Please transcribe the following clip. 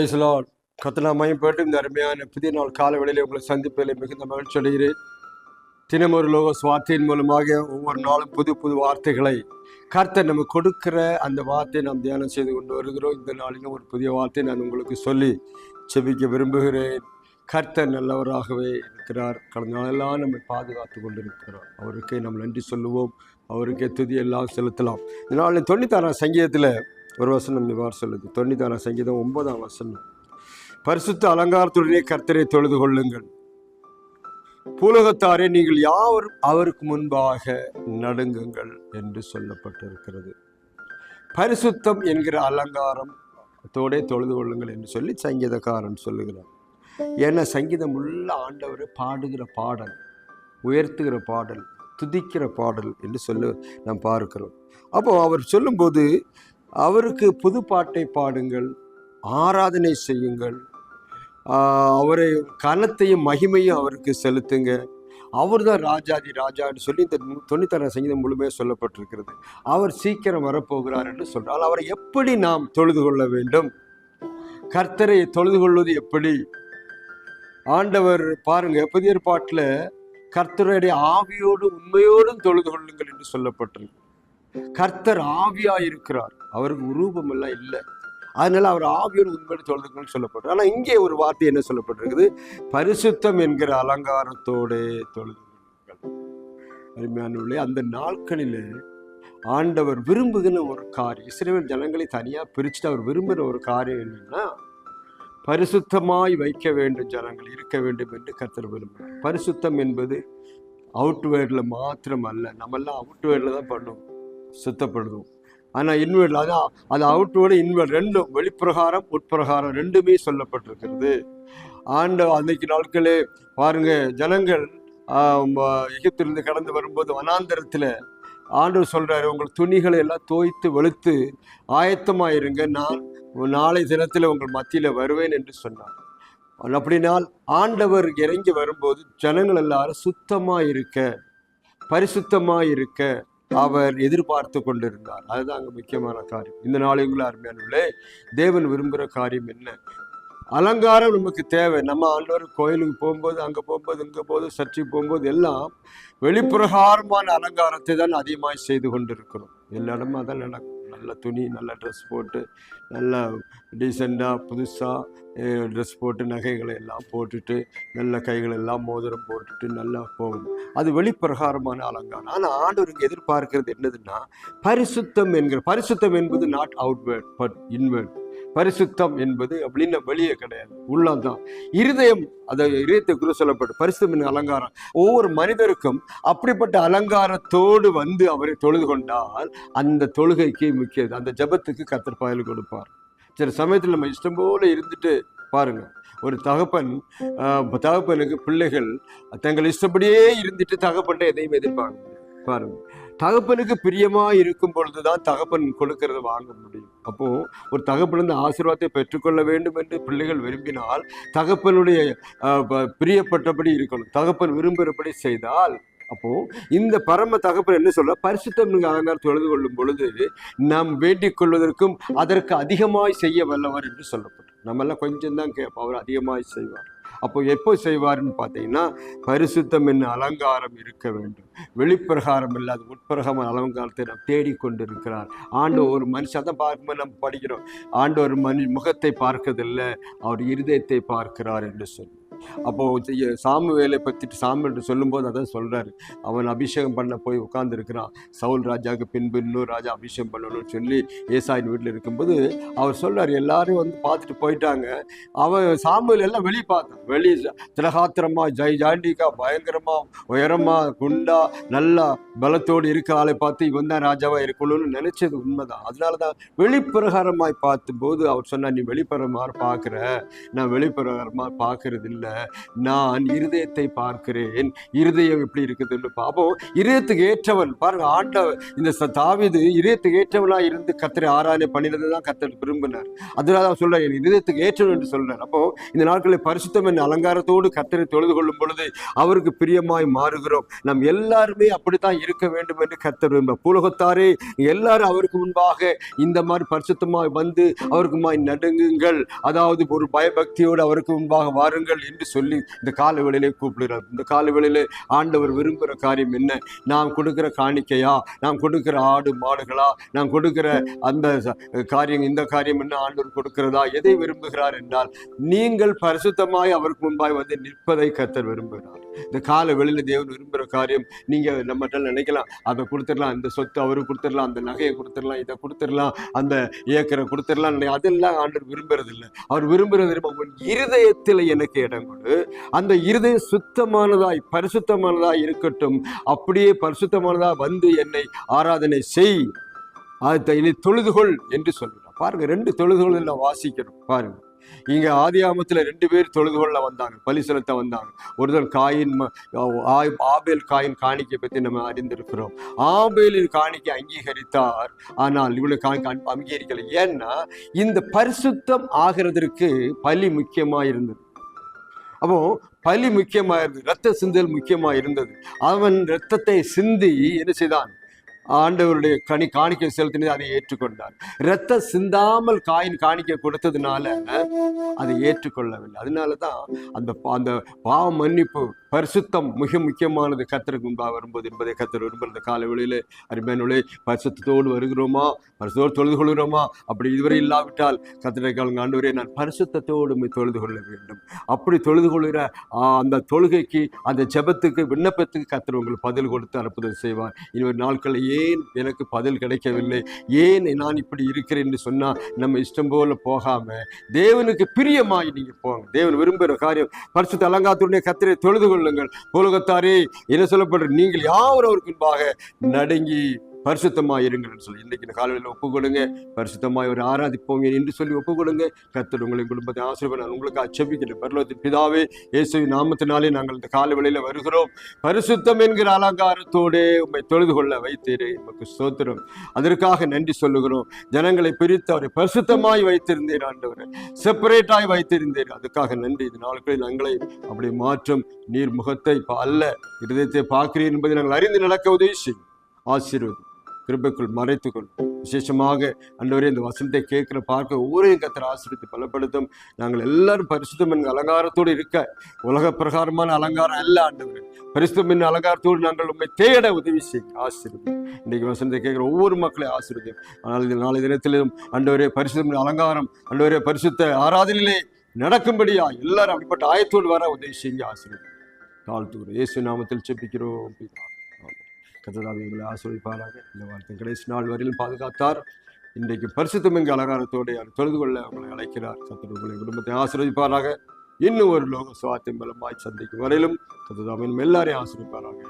பேசலாம் கத்தனாமையும் மயப்பட்டு இந்த அருமையான புதிய நாள் கால வேளையிலே உங்களை சந்திப்பதில் மிகுந்த மகிழ்ச்சி அடைகிறேன் தினமொரு லோக சுவார்த்தையின் மூலமாக ஒவ்வொரு நாளும் புது புது வார்த்தைகளை கர்த்தர் நம்ம கொடுக்கிற அந்த வார்த்தையை நாம் தியானம் செய்து கொண்டு வருகிறோம். இந்த நாளிலும் ஒரு புதிய வார்த்தையை நான் உங்களுக்கு சொல்லி செபிக்க விரும்புகிறேன். கர்த்தர் நல்லவராகவே இருக்கிறார். கடந்த நாளெல்லாம் நம்மை பாதுகாத்து கொண்டிருக்கிறார். அவருக்கே நாம் நன்றி சொல்லுவோம். அவருக்கே துதி எல்லாம் செலுத்தலாம். இந்த தொண்ணூத்தாறாம் சங்கீதத்தில் ஒரு வசனம் இவ்வாறு சொல்லுது. தொண்ணூத்தாறாம் சங்கீதம் ஒன்பதாம் வசனம். பரிசுத்த அலங்காரத்துடனே கர்த்தரை தொழுது கொள்ளுங்கள். பூலகத்தாரே நீங்கள் யாவரும் அவருக்கு முன்பாக நடுங்குங்கள் என்று சொல்லப்பட்டிருக்கிறது. பரிசுத்தம் என்கிற அலங்காரம் தோடே தொழுது கொள்ளுங்கள் என்று சொல்லி சங்கீதக்காரன் சொல்லுகிறார் ஏன்னா சங்கீதம் உள்ள ஆண்டவரை பாடுகிற பாடல் உயர்த்துகிற பாடல் துதிக்கிற பாடல் என்று சொல்ல நாம் பார்க்கிறோம். அப்போ அவர் சொல்லும்போது அவருக்கு புது பாட்டை பாடுங்கள் ஆராதனை செய்யுங்கள். அவரை கனத்தையும் மகிமையும் அவருக்கு செலுத்துங்க. அவர் தான் ராஜாதி ராஜான்னு சொல்லி இந்த தொண்ணூத்தாறு சங்கீதம் முழுமையாக சொல்லப்பட்டிருக்கிறது. அவர் சீக்கிரம் வரப்போகிறார் என்று சொல்கிறார் அவரை எப்படி நாம் தொழுது கொள்ள வேண்டும்? கர்த்தரை தொழுது கொள்வது எப்படி? ஆண்டவர் பாருங்க புதிய பாட்டில் கர்த்தருடைய ஆவியோடு உண்மையோடும் தொழுது கொள்ளுங்கள் என்று சொல்லப்பட்டிருக்கு. கர்த்தர் ஆவியா இருக்கிறார் அவருக்கு உரூபம் எல்லாம் இல்லை. அதனால அவர் ஆவியோடு உண்மையோடு தொழுது கொள்ளுங்கள் ஆனால் இங்கே ஒரு வார்த்தை என்ன சொல்லப்பட்டிருக்குது? பரிசுத்தம் என்கிற அலங்காரத்தோடு தொழுது அருமையானவர்களே அந்த நாட்களில் ஆண்டவர் விரும்புகிற ஒரு காரியம் இஸ்ரேல் ஜனங்களை தனியாக பிரிச்சுட்டு அவர் விரும்புகிற ஒரு காரியம் என்னன்னா பரிசுத்தமாய் வைக்க வேண்டும் ஜனங்கள் இருக்க வேண்டும் என்று கர்த்தர் விரும்புகிறார். பரிசுத்தம் என்பது அவுட்வேர்டில் மாத்திரம் அல்ல நம்மெல்லாம் அவுட்வேர்டில் தான் பண்ணுவோம் சுத்தப்படுவோம். ஆனால் இன்வேர்டில் அதான் அது அவுட்வேர்டு இன்வேர்ட் ரெண்டும் வெளிப்பிரகாரம் உட்பிரகாரம் ரெண்டுமே சொல்லப்பட்டிருக்கிறது. ஆண்ட அன்னைக்கு நாட்களே பாருங்க ஜனங்கள் எகிப்திலிருந்து கடந்து வரும்போது வனாந்தரத்தில் ஆண்டவர் சொல்கிறாரு உங்கள் துணிகளை எல்லாம் தோய்த்து வெளுத்து ஆயத்தமாயிருங்க. நான் நாளை தினத்தில் உங்கள் மத்தியில் வருவேன் என்று சொன்னார். அப்படினால் ஆண்டவர் இறங்கி வரும்போது ஜனங்கள் எல்லாரும் சுத்தமாக இருக்க பரிசுத்தமாக இருக்க அவர் எதிர்பார்த்து கொண்டிருந்தார். அதுதான் அங்கே முக்கியமான காரியம். இந்த நாளைக்குள்ள அருமையானவர்களே தேவன் விரும்புகிற காரியம் என்ன? அலங்காரம் நமக்கு தேவை. நம்ம ஆண்டவர் கோயிலுக்கு போகும்போது அங்கே போகும்போது இங்கே போது சர்ச்சை போகும்போது எல்லாம் வெளிப்பிரகாரமான அலங்காரத்தை தான் அதிகமாக செய்து கொண்டிருக்கிறோம். எல்லா இடமும் அதான் நடக்கும் நல்ல துணி நல்ல ட்ரெஸ் போட்டு நல்ல டீசெண்டாக புதுசாக ட்ரெஸ் போட்டு நகைகளை எல்லாம் போட்டுட்டு நல்ல கைகள் எல்லாம் மோதிரம் போட்டுட்டு நல்லா போகும். அது வெளிப்பிரகாரமான அலங்காரம். ஆனால் ஆண்டவருக்கு எதிர்பார்க்கிறது என்னதுன்னா பரிசுத்தம் என்கிற பரிசுத்தம் என்பது நாட் அவுட்வேர்ட் பட் இன்வேர்ட் பரிசுத்தம் என்பது அப்படின்னு வெளியே கிடையாது. உள்ளம்தான். இருதயம் அதை இதயத்தை குரு சொல்லப்பட்டு பரிசுத்தம் அலங்காரம். ஒவ்வொரு மனிதருக்கும் அப்படிப்பட்ட அலங்காரத்தோடு வந்து அவரை தொழுது கொண்டால் அந்த தொழுகைக்கு முக்கியது அந்த ஜெபத்துக்கு கத்தர் பயல் கொடுப்பார். சில சமயத்தில் நம்ம இஷ்டம் போல இருந்துட்டு பாருங்க. ஒரு தகப்பன் ஆஹ், தகப்பனுக்கு பிள்ளைகள் தங்கள் இஷ்டப்படியே இருந்துட்டு தகப்பன்ட்ட எதையும் எதிர்ப்பாங்க பாருங்கள் பாருங்க. தகப்பனுக்கு பிரியமா இருக்கும் பொழுதுதான் தகப்பன் கொடுக்கறத வாங்க முடியும். அப்போ ஒரு தகப்பனிருந்து ஆசீர்வாதத்தை பெற்றுக்கொள்ள வேண்டும் என்று பிள்ளைகள் விரும்பினால் தகப்பனுடைய ப- பிரியப்பட்டபடி இருக்கணும். தகப்பன் விரும்புகிறபடி செய்தால் அப்போ இந்த பரம தகப்பன் என்ன சொல்ல பரிசுத்தம் நீங்க தொழுது கொள்ளும் பொழுது நாம் வேண்டிக் கொள்வதற்கும் அதற்கு அதிகமாய் செய்ய வல்லவர் என்று சொல்லப்படும். நம்மெல்லாம் கொஞ்சம் தான் கேட்போம் அவர் அதிகமாய் செய்வார். அப்போ எப்போ செய்வார்னு பார்த்தீங்கன்னா பரிசுத்தம் என்ன அலங்காரம் இருக்க வேண்டும். வெளிப்பிரகாரம் இல்லாத உட்பிரகம் அலங்காரத்தை நாம் தேடிக்கொண்டிருக்கிறார் ஆண்டு ஒரு மனுஷன் தான் பார்க்கும்போது நம்ம படிக்கிறோம். ஆண்டு ஒரு மனு முகத்தை பார்க்கதில்லை அவர் இருதயத்தை பார்க்கிறார் என்று சொல்லி. அப்போ சாமுவேலை பற்றிட்டு சாமுவேல் சொல்லும்போது அதான் சொல்கிறாரு அவன் அபிஷேகம் பண்ண போய் உட்கார்ந்துருக்கிறான். சவுல் ராஜாவுக்கு பின்பு இன்னொரு ராஜா அபிஷேகம் பண்ணணும்னு சொல்லி ஏசாயின் வீட்டில் இருக்கும்போது அவர் சொல்கிறார் எல்லாரும் வந்து பார்த்துட்டு போயிட்டாங்க. அவன் சாமுவேல் எல்லாம் வெளியே பார்த்தான். வெளியே திரகாத்திரமாக ஜெய் ஜாண்டிக்கா பயங்கரமாக உயரமா குண்டா நல்லா பலத்தோடு இருக்க ஆளை பார்த்து இவன் தான் ராஜாவாக இருக்கணும்னு நினச்சது உண்மைதான். அதனால தான் வெளிப்பிரகாரமாய் பார்த்தும்போது அவர் சொன்னார் நீ வெளிப்பிரகாரமாக பார்க்குற நான் வெளிப்பிரகாரமாக பார்க்கறது இல்லை நான் இருதயத்தை பார்க்கிறேன். இருதயம் எப்படி இருக்குதுன்னு பாப்போம். இருதயத்துக்கு ஏற்றவன் பாருங்க ஆண்டவர் இந்த தாவிது இருதயத்துக்கு ஏற்றவனா இருந்து கத்தரை ஆராதனை பண்ணினது தான் கத்தர் விரும்பினார். அதனால தான் சொல்றார் இருதயத்துக்கு ஏற்றவன் என்று சொல்றார். அப்போ இந்த நாட்களில் பரிசுத்தம் என்ற அலங்காரத்தோடு கத்தரை தொழுது கொள்ளும் பொழுது அவருக்கு பிரியமாய் மாறுகிறோம். நம் எல்லாருமே அப்படித்தான் இருக்க வேண்டும் என்று கத்தர் விரும்ப பூலகத்தாரே எல்லாரும் அவருக்கு முன்பாக இந்த மாதிரி பரிசுத்தமாய் வந்து அவருக்குமாய் நடுங்குங்கள். அதாவது ஒரு பயபக்தியோடு அவருக்கு முன்பாக வாருங்கள் என்று சொல்லி இந்த கால வேளையிலே கூப்பிடுகிறார். இந்த கால வேளையிலே ஆண்டவர் விரும்புகிற காரியம் என்ன? நாம் கொடுக்கிற காணிக்கையா? நாம் கொடுக்கிற ஆடு மாடுகளா? நாம் கொடுக்கிற அந்த காரியம் இந்த காரியம் என்ன ஆண்டவர் கொடுக்கிறதா? எதை விரும்புகிறார் என்றால் நீங்கள் பரிசுத்தமாய் அவருக்கு முன்பாய் வந்து நிற்பதை கத்தர் விரும்புகிறார். இந்த கால வெளியில தேவன் விரும்புகிற காரியம் நீங்க நம்மகிட்ட நினைக்கலாம். அதை கொடுத்துடலாம். இந்த சொத்து அவருக்கு கொடுத்துடலாம். அந்த நகையை கொடுத்துடலாம். இதை கொடுத்துடலாம். அந்த ஏக்கரை கொடுத்துடலாம். அதெல்லாம் ஆண்டர் விரும்புறது இல்லை அவர் விரும்புறது தெரியுமா? உன் இருதயத்தில் எனக்கு இடம் கொடு. அந்த இருதயம் சுத்தமானதாய் பரிசுத்தமானதாய் இருக்கட்டும். அப்படியே பரிசுத்தமானதா வந்து என்னை ஆராதனை செய். அதை இனி தொழுதுகொள் என்று சொல்கிறார் பாருங்க ரெண்டு தொழுதுகள் நான் வாசிக்கிறோம் பாருங்க. இங்க ஆதியாமத்துல ரெண்டு பேர் தொழுதுகொள்ள வந்தாங்க பலி செலுத்த வந்தாங்க. ஒருத்தன் காயின் ஆபேல் காயின் காணிக்கை பத்தி நம்ம அறிந்திருக்கிறோம். ஆபேலின் காணிக்கை அங்கீகரித்தார். ஆனால் இவ்வளவு காணிக்கை அங்கீகரிக்கலை அங்கீகரிக்கல. ஏன்னா இந்த பரிசுத்தம் ஆகிறதற்கு பலி முக்கியமா இருந்தது. அப்போ பலி முக்கியமா இருந்தது. ரத்த சிந்தல் முக்கியமா இருந்தது. அவன் ரத்தத்தை சிந்தி என்ன செய்தான்? ஆண்டவருடைய கனி காணிக்கை செலுத்தினது அதை ஏற்றுக்கொண்டார். ரத்தம் சிந்தாமல் காயின் காணிக்கை கொடுத்ததுனால அதை ஏற்றுக்கொள்ளவில்லை. அதனால தான் அந்த பா- அந்த பாவ மன்னிப்பு பரிசுத்தம் மிக முக்கியமானது கத்தருக்கு முன்பாக வரும்போது என்பதை கத்தர் விரும்புகிறது. கால வெளியில அருமையானவளே பரிசுத்தோடு வருகிறோமா? பரிசுத்தோடு தொழுது கொள்கிறோமா? அப்படி இதுவரை இல்லாவிட்டால் கத்தரை காலங்க ஆண்டவரே நான் பரிசுத்தோடு தொழுது கொள்ள வேண்டும். அப்படி தொழுது கொள்கிற அந்த தொழுகைக்கு அந்த ஜபத்துக்கு விண்ணப்பத்துக்கு கத்தர் உங்களுக்கு பதில் கொடுத்து அற்புதம் செய்வார். இனி ஒரு நாட்களில் ஏன் எனக்கு பதில் கிடைக்கவில்லை? ஏன் நான் இப்படி இருக்கிறேன் என்று சொன்னால் நம்ம இஷ்டம் போல போகாமல் தேவனுக்கு பிரியமாகி நீங்கள் போங்க. தேவன் விரும்புகிற காரியம் பரிசுத்த அலங்காத்துடைய கத்திரை தொழுது கொள்ளுங்கள் உலகத்தாரே என்ன சொல்லப்படுற நீங்கள் யாவரும் அவருக்கு முன்பாக நடுங்கி பரிசுத்தமாய் இருங்கள்னு சொல்லி இன்னைக்கு இந்த காலையில் ஒப்பு கொடுங்க பரிசுத்தமாய் ஒரு ஆராதிப்போங்க என்று சொல்லி ஒப்பு கொடுங்க கத்தர் உங்களை குடும்பத்தை ஆசிரியர் நான் உங்களுக்கு அச்சபிக்கிறேன் பரலோகத்தின் பிதாவே இயேசுவின் நாமத்தினாலே நாங்கள் இந்த கால வேளையில வருகிறோம். பரிசுத்தம் என்கிற அலங்காரத்தோடே உம்மை தொழுது கொள்ள வைத்தீரே. உமக்கு சோத்திரம் அதற்காக நன்றி சொல்லுகிறோம். ஜனங்களை பிரித்து அவரை பரிசுத்தமாய் வைத்திருந்தீர் ஆண்டவரை. செப்பரேட்டாய் வைத்திருந்தீர். அதுக்காக நன்றி. இது நாட்களில் எங்களை அப்படி மாற்றும் நீர் முகத்தை அல்ல இருதயத்தை பார்க்கிறீர் என்பதை நாங்கள் அறிந்து நடக்க உதவி செய்யும். ஆசீர்வதி. கிருபைக்குள் மறைத்துக்கொள். விசேஷமாக அண்டவரே இந்த வசனத்தை கேட்குற பார்க்க ஒவ்வொரு கத்திர ஆசிரியத்தை பலப்படுத்தும். நாங்கள் எல்லாரும் பரிசுத்தம் என்ற அலங்காரத்தோடு இருக்க. உலக பிரகாரமான அலங்காரம் அல்ல ஆண்டவர். பரிசுத்தம் என்ற அலங்காரத்தோடு நாங்கள் உண்மை தேட உதவி செய்யும் ஆசிரியம் இன்றைக்கு வசனத்தை கேட்குற ஒவ்வொரு மக்களையும் ஆசிரியம் ஆனால் இது நாளை தினத்திலும் அண்டவரே பரிசுத்தம் அலங்காரம் அண்டவரே பரிசுத்த ஆராதனையிலே நடக்கும்படியா எல்லாரும் அப்படிப்பட்ட ஆயத்தோடு வர உதவி செய்ய ஆசிரியம் தாழ்த்துகிறோம். இயேசு நாமத்தில் செப்பிக்கிறோம் பிதா. ஆமென். உங்களை ஆசிரியப்பாராக இந்த வார்த்தை கடைசி நாள் வரையிலும் பாதுகாத்தார் இன்றைக்கு பரிசுத்தம் எங்க அலங்காரத்தோடு அவர் தொழுது கொள்ள உங்களை அழைக்கிறார் கர்த்தர் உங்களை குடும்பத்தை ஆசிரியப்பாராக இன்னும் ஒரு லோக சுவாத்தியம் பலமாய் சந்திக்கும் வரையிலும் கர்த்தர் எல்லாரையும் ஆசிரியப்பாராக